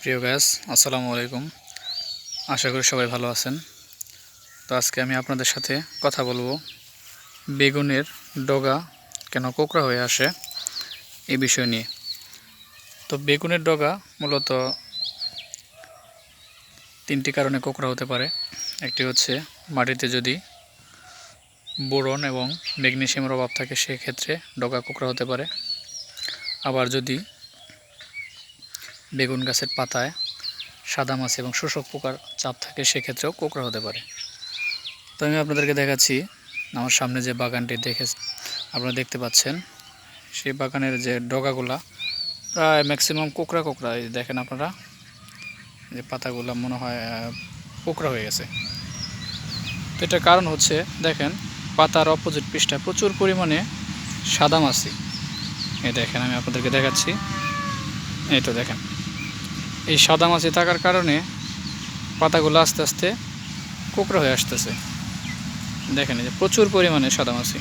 প্রিয় গ্যাস আসসালামু আলাইকুম। আশা করি সবাই ভালো আছেন। তো আজকে আমি আপনাদের সাথে কথা বলব বেগুনের ডগা কেন কোকড়া হয়ে আসে এই বিষয় নিয়ে। তো বেগুনের ডগা মূলত তিনটি কারণে কোকড়া হতে পারে। একটি হচ্ছে মাটিতে যদি বোরন এবং ম্যাগনেশিয়ামের অভাব থাকে, সেক্ষেত্রে ডগা কোকড়া হতে পারে। আবার যদি বেগুন গাছের পাতায় সাদা মাছি এবং শোষক পোকার চাপ থাকে, সেক্ষেত্রেও কোকড়া হতে পারে। তো আমি আপনাদেরকে দেখাচ্ছি আমার সামনে যে বাগানটি দেখে আপনারা দেখতে পাচ্ছেন। সেই বাগানের যে ডগাগুলা প্রায় ম্যাক্সিমাম কোকড়া কোকড়া। এই দেখেন আপনারা যে পাতাগুলো মনে হয় কোকড়া হয়ে গেছে। তো এটার কারণ হচ্ছে, দেখেন, পাতার অপোজিট পৃষ্ঠায় প্রচুর পরিমাণে সাদা মাছি। এই দেখেন, আমি আপনাদেরকে দেখাচ্ছি। এই তো দেখেন। এই সাদা মাছি থাকার কারণে পাতাগুলো আস্তে আস্তে কোকড়া হয়ে আসতেছে। দেখেন যে প্রচুর পরিমাণে সাদা মাছি।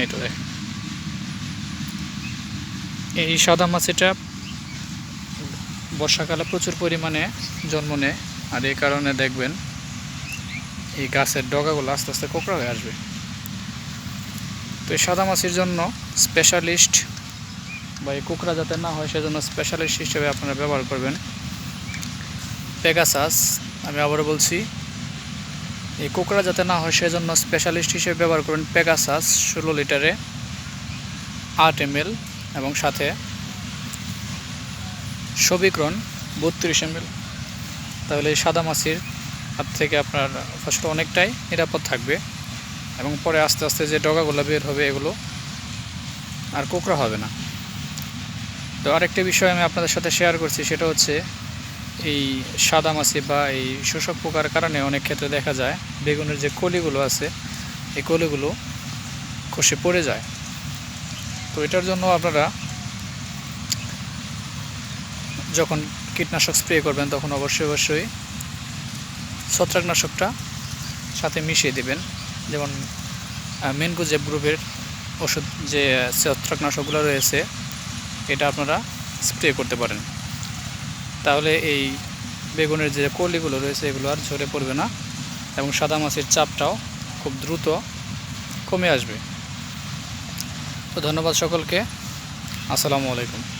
এই তো দেখেন। এই সাদা মাছিটা বর্ষাকালে প্রচুর পরিমাণে জন্ম নেয়, আর এই কারণে দেখবেন এই গাছের ডগাগুলো আস্তে আস্তে কোকড়া হয়ে আসবে। তো এই সাদা মাছির জন্য স্পেশালিস্ট বা এই কুকড়া যাতে না হয়, সেজন্য স্পেশালিস্ট হিসেবে আপনারা ব্যবহার করবেন। পেগাসাস আমি আবারও বলছি, এই কুকড়া যাতে না হয়, সেজন্য স্পেশালিস্ট হিসেবে ব্যবহার করবেন পেগাসাস ষোলো লিটারে, আট এম এবং সাথে সবিক্রণ বত্রিশ এম তাহলে এই সাদা মাছির হাত থেকে আপনার ফার্স্ট অনেকটাই নিরাপদ থাকবে এবং পরে আস্তে আস্তে যে ডগাগুলো বের হবে, এগুলো আর কোকড়া হবে না। তো আরেকটা বিষয় আমি আপনাদের সাথে শেয়ার করছি, সেটা হচ্ছে এই সাদা মাছি বা এই শোষক পোকার কারণে অনেক ক্ষেত্রে দেখা যায় বেগুনের যে কলিগুলো আছে, এই কলিগুলো খসে পড়ে যায়। তো এটার জন্য আপনারা যখন কীটনাশক স্প্রে করবেন, তখন অবশ্যই অবশ্যই ছত্রাকনাশকটা সাথে মিশিয়ে দিবেন। যেমন মেনগুজেব গ্রুপের ওষুধ যে ছত্রাকনাশকগুলো রয়েছে এটা আপনারা স্প্রে করতে পারেন। তাহলে এই বেগুনের যে কলিগুলো রয়েছে, এগুলো আর ঝরে পড়বে না এবং সাদা মাছের চাপটাও খুব দ্রুত কমে আসবে। তো ধন্যবাদ সকলকে। আসসালামু আলাইকুম।